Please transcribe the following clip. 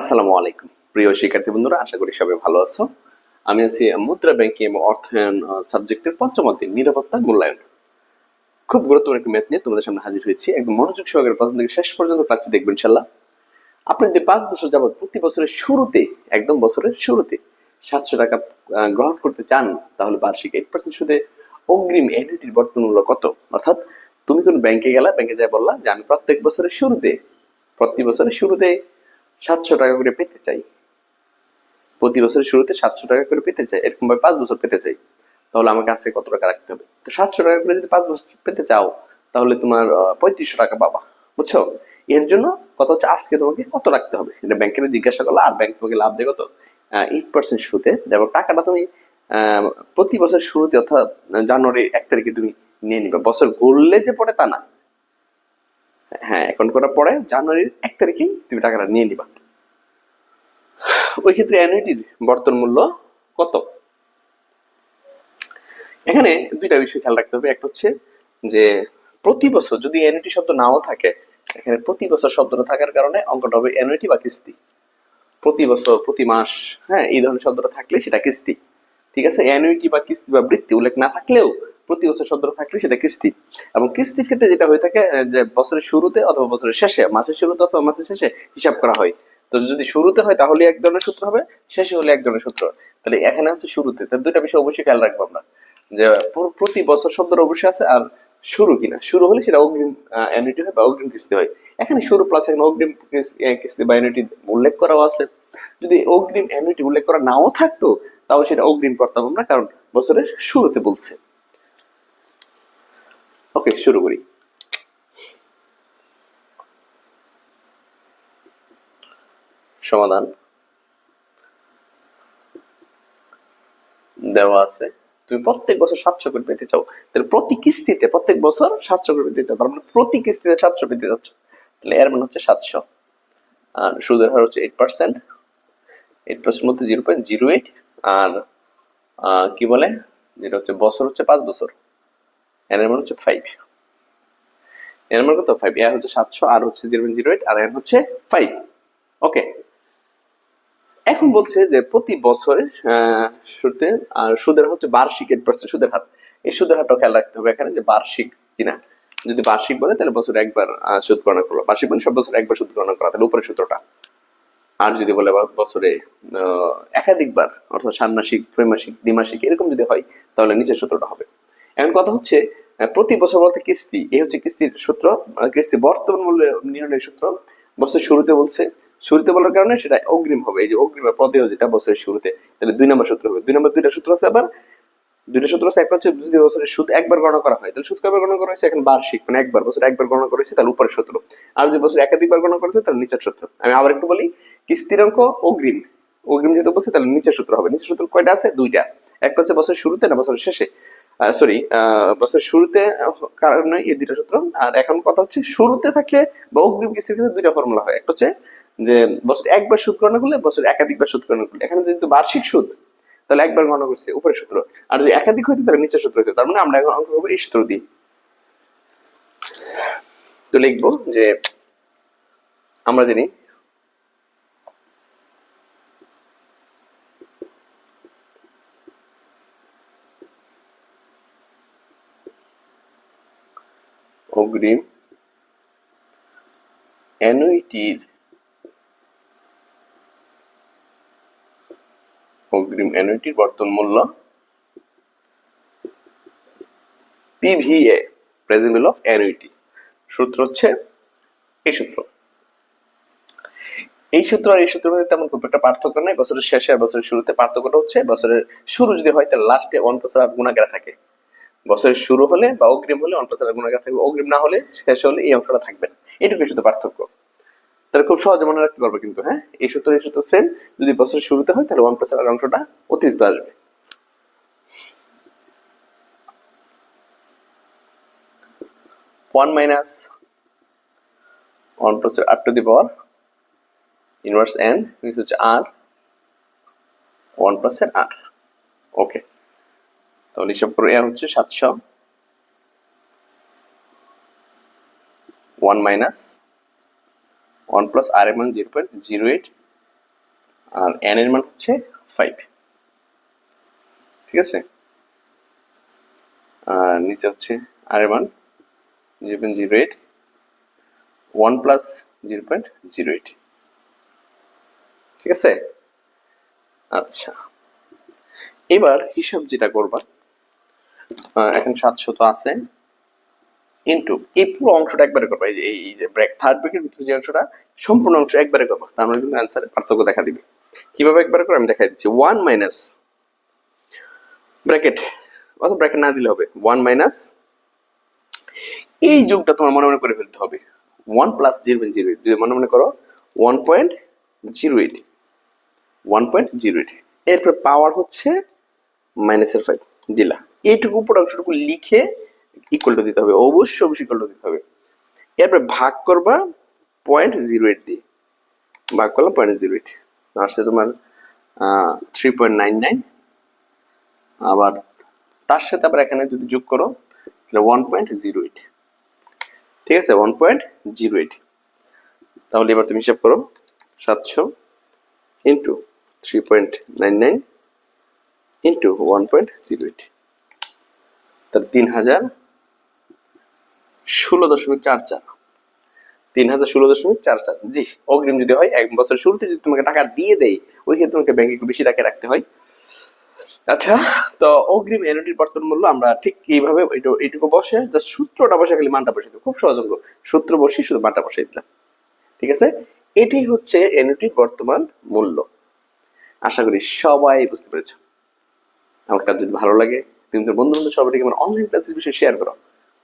আসসালামু আলাইকুম। প্রিয় শিক্ষার্থী বন্ধুরা, আশা করি সবাই ভালো আছো। আমি আছি মুদ্রা ব্যাংকিং এবং অর্থায়ন সাবজেক্টের পঞ্চম অধ্যায়, নিরাপত্তা মূল্যায়ন। খুব গুরুত্বপূর্ণ একটা ম্যাথ নিয়ে তোমাদের সামনে হাজির হয়েছি। একদম মনোযোগ সহকারে প্রথম থেকে শেষ পর্যন্ত ক্লাসটি দেখবেন ইনশাল্লাহ আপনি যদি পাঁচ বছর যাবত প্রতি বছরের শুরুতে, একদম বছরের শুরুতে সাতশো টাকা গ্রহণ করতে চান, তাহলে বার্ষিক এইট পার্সেন্ট সুদে অগ্রিম অ্যানুইটির বর্তমান মূল্য কত? অর্থাৎ তুমি কোন ব্যাংকে গেলা, ব্যাংকে যাই বললা যে আমি প্রত্যেক বছরের শুরুতে, প্রতি বছরের শুরুতে সাতশো টাকা করে পেতে চাই। প্রতি বছরের শুরুতে সাতশো টাকা করে পেতে চাই, এরকম ভাবে পাঁচ বছর পেতে চাই। তাহলে আমাকে আজকে কত টাকা রাখতে হবে? তো সাতশো টাকা করে যদি পাঁচ বছর পেতে চাও, তাহলে তোমার পঁয়ত্রিশশো টাকা পাবা। বুঝছ? এর জন্য কত হচ্ছে আজকে তোমাকে কত রাখতে হবে? এটা ব্যাংকের জিজ্ঞাসা করল, আর ব্যাংক তোমাকে লাভ দেয় কত? এইট পার্সেন্ট সুদে এবং টাকাটা তুমি প্রতি বছর শুরুতে, অর্থাৎ জানুয়ারি এক তারিখে তুমি নিয়ে নিবে। বছর গড়লে যে পড়ে তা না। হ্যাঁ অ্যাকাউন্ট করার পরে জানুয়ারির এক তারিখেই তুমি টাকাটা নিয়ে নিবা। ওই ক্ষেত্রে অ্যানুইটির বর্তমান মূল্য কত? এখানে দুইটা বিষয় খেয়াল রাখতে হবে। একটা হচ্ছে যে প্রতি বছর যদি অ্যানুইটি শব্দ নাও থাকে, এখানে প্রতি বছর শব্দটা থাকার কারণে অঙ্কটা হবে অ্যানুইটি বা কিস্তি। প্রতি বছর, প্রতি মাস হ্যাঁ এই ধরনের শব্দটা থাকলে সেটা কিস্তি। ঠিক আছে? অ্যানুইটি বা কিস্তি বা বৃত্তি উল্লেখ না থাকলেও প্রতি বছর শব্দটা থাকলে সেটা কিস্তি। এবং কিস্তির ক্ষেত্রে যেটা হয়ে থাকে যে বছরের শুরুতে অথবা বছরের শেষে, মাসের শুরুতে অথবা মাসের শেষে হিসাব করা হয়। তো যদি শুরুতে হয় তাহলে এক ধরনের সূত্র হবে, শেষে হলে এক ধরনের সূত্র তাহলে এখানে হচ্ছে শুরুতে। তো দুইটা বিষয় অবশ্যই খেয়াল রাখব আমরা। যে প্রতি বছর শব্দটা অবশ্যই আছে, আর শুরু কিনা? শুরু হলে সেটা অগ্রিম অ্যানুইটি হয় বা অগ্রিম কিস্তি হয়। এখানে শুরু প্লাস এখানে অগ্রিম কিস্তি বা অ্যানুইটি উল্লেখ করাও আছে। যদি অগ্রিম অ্যানুইটি উল্লেখ করা নাও থাকতো, তাও সেটা অগ্রিম করতাম আমরা, কারণ বছরের শুরুতে বলছে। ওকে, শুরু করি। সমাধান দেওয়া আছে। তুমি প্রত্যেক বছর সাতশো করে পেতে চাও। তাহলে প্রতি কিস্তিতে, প্রত্যেক বছর সাতশো করে পেতে চাও। তার মানে প্রতি কিস্তিতে সাতশো পেতে যাচ্ছ তাহলে এর মানে হচ্ছে সাতশো। আর সুদের হার হচ্ছে এইট পার্সেন্ট এইট পার্সেন্ট মধ্যে জিরো পয়েন্ট জিরো এইট আর কি বলে? যেটা হচ্ছে বছর হচ্ছে পাঁচ বছর। এর মানে হচ্ছে ফাইভ এর মানে কত? ফাইভ এর হচ্ছে সাতশো, আর হচ্ছে জিরো পয়েন্ট জিরো এইট আর এর হচ্ছে ফাইভ ওকে এখন বলছে যে প্রতি বছরে আর সুদের হচ্ছে বার্ষিক এইট পার্সেন্ট সুদের হার। এই সুদের হারটা খেয়াল রাখতে হবে এখানে যে বার্ষিক কিনা। যদি বার্ষিক বলে, তাহলে বছরে একবার সুদ গণনা করল। বার্ষিক মানে সব বছর একবার সুদ গণনা করা, তাহলে উপরে সূত্রটা। আর যদি বলে বছরে একাধিকবার, অর্থাৎ ষান্মাসিক, ত্রৈমাসিক, দ্বিমাসিক, এরকম যদি হয়, তাহলে নিচের সূত্রটা হবে। এখন কথা হচ্ছে প্রতি বছর বলতে কিস্তি, এই হচ্ছে কিস্তির সূত্র কিস্তি বর্তমান মূল্য নির্ণয়ের সূত্র। বছর শুরুতে বলছে শুরুতে বলার কারণে সেটা অগ্রিম হবে, এই যে অগ্রিমের পদেও যেটা বছরের শুরুতে, তাহলে দুই নম্বর সূত্র হবে। দুই নম্বর দুইটা সূত্র আছে আবার, দুইটা সূত্র আছে, একটা হচ্ছে যদি বছরের সুদ একবার গণনা করা হয়, তাহলে সুদ কয়বার গণনা করা হয়েছে? এখন বার্ষিক মানে একবার, বছর একবার গণনা করা হয়েছে, তাহলে উপরের সূত্র। আর যদি বছর একাধিকবার গণনা করা হয়েছে, তাহলে নিচের সূত্র। আমি আবার একটু বলি কিস্তির অঙ্ক? অগ্রিম। অগ্রিম যেহেতু বলছে, তাহলে নিচের সূত্র হবে। নিচের সূত্র কয়টা আছে? দুইটা। একটা হচ্ছে বছরের শুরুতে না বছরের শেষে? সরি বছরের শুরুতে কারণে এই দুইটা সূত্র। আর এখন কথা হচ্ছে, শুরুতে থাকলে বা অগ্রিম কিস্তির ক্ষেত্রে দুইটা ফর্মুলা হয়। একটা হচ্ছে যে বছর একবার সুদ গণনা করলে বছর একাধিকবার সুদ গণনা করলে। এখানে যেহেতু বার্ষিক সুদ, তাহলে একবার গণনা করছে উপরের সূত্র। আর যদি একাধিক হইতো, তাহলে নিচের সূত্র হইতো। তার মানে আমরা এখন অঙ্ক করব এই সূত্র দিয়ে। তো লিখব যে, আমরা জানি অগ্রিম অ্যানুইটির অগ্রিম অ্যানুইটির বর্তমান মূল্য PVA present value of annuity সূত্র হচ্ছে এই সূত্র। এই সূত্র আর এই সূত্রের মধ্যে তেমন খুব একটা পার্থক্য নেই। বছরের শেষে আর বছরের শুরুতে পার্থক্যটা হচ্ছে, বছরের শুরু যদি হয় তাহলে লাস্টে ওয়ান গুণাগার থাকে। বছরের শুরু হলে বা অগ্রিম হলে ওয়ান প্লাস আর গুণাগার থাকবে। অগ্রিম না হলে শেষ হলে এই অংশটা থাকবে না। এটুকুই শুধু পার্থক্য। তাহলে খুব সহজে মনে রাখতে পারবে কিন্তু হ্যাঁ? এই সূত্র এই সূত্র সেম যদি বছরের শুরুতে হয়, তাহলে ওয়ান প্লাস আর অংশটা অতিরিক্ত আসবে। One minus one plus r to the power inverse n হচ্ছে আর ওয়ান প্লাস এর আর ওকে তাহলে হিসাব করে হচ্ছে সাতশো। One minus one plus r এর মান জিরো পয়েন্ট জিরো এইট আর এন এর মান হচ্ছে ফাইভ ঠিক আছে? আর নিচে হচ্ছে আর এর মান zero point zero eight one plus zero point zero eight ঠিক আছে? আচ্ছা। এবার হিসাব যেটা করবা এখন সাতশো তো আছে। ইন্টু এই পুরো অংশটা একবারে করবা। এই যে এই যে ব্রেক থার্ড ব্রেকের ভিতরে যে অংশটা, সম্পূর্ণ অংশ একবারে করবা। মানে কিন্তু অ্যান্সারে পার্থক্য দেখা দিবে। কীভাবে একবারে করে আমি দেখাই দিচ্ছি। ওয়ান মাইনাস ব্র্যাকেট অত ব্র্যাকেট না দিলে হবে। ওয়ান মাইনাস এই যোগটা তোমার মনে মনে করে ফেলতে হবে। One plus zero point zero eight যদি মনে মনে করো one point zero eight one point zero eight এরপর পাওয়ার হচ্ছে মাইনাসের ফাইভ দিলা। এইটুকু উপর অংশটুকু লিখে ইকুয়াল টু দিতে হবে। অবশ্যই অবশ্যই ইকুয়াল টু দিতে হবে। এরপর ভাগ করবা পয়েন্ট জিরো এইট দিয়ে। ভাগ করলাম পয়েন্ট জিরো এইট আসছে তোমার থ্রি পয়েন্ট নাইন নাইন আবার তার সাথে আবার এখানে যদি যোগ করো, তাহলে ওয়ান পয়েন্ট জিরো এইট ঠিক আছে? ওয়ান পয়েন্ট জিরো এইট তাহলে এবার তুমি হিসাব করো, সাতশো into three point nine nine into one point zero eight তার তিন হাজার ষোলো দশমিক চার চার। তিন হাজার ষোলো দশমিক চার চার। জি, অগ্রিম যদি হয়, এক বছর শুরুতে যদি তোমাকে টাকা দিয়ে দেয় ওই ক্ষেত্রে তোমাকে ব্যাংকে একটু বেশি টাকা রাখতে হয়। আচ্ছা তো অগ্রিম এনওটির বর্তমান মূল্য আমরা ঠিক এইভাবে এইটুকু বসে সূত্রটা বসে খালি মানটা বসে খুব সহজ অঙ্ক। সূত্র বসে শুধু মানটা বসে দিলাম। ঠিক আছে? এটাই হচ্ছে এনওটির বর্তমান মূল্য। আশা করি সবাই বুঝতে পেরেছ। আমার কাজ যদি ভালো লাগে, তুমি তোমার বন্ধু বান্ধব সবাইকে আমার অনলাইন ক্লাসের বিষয়ে শেয়ার করো।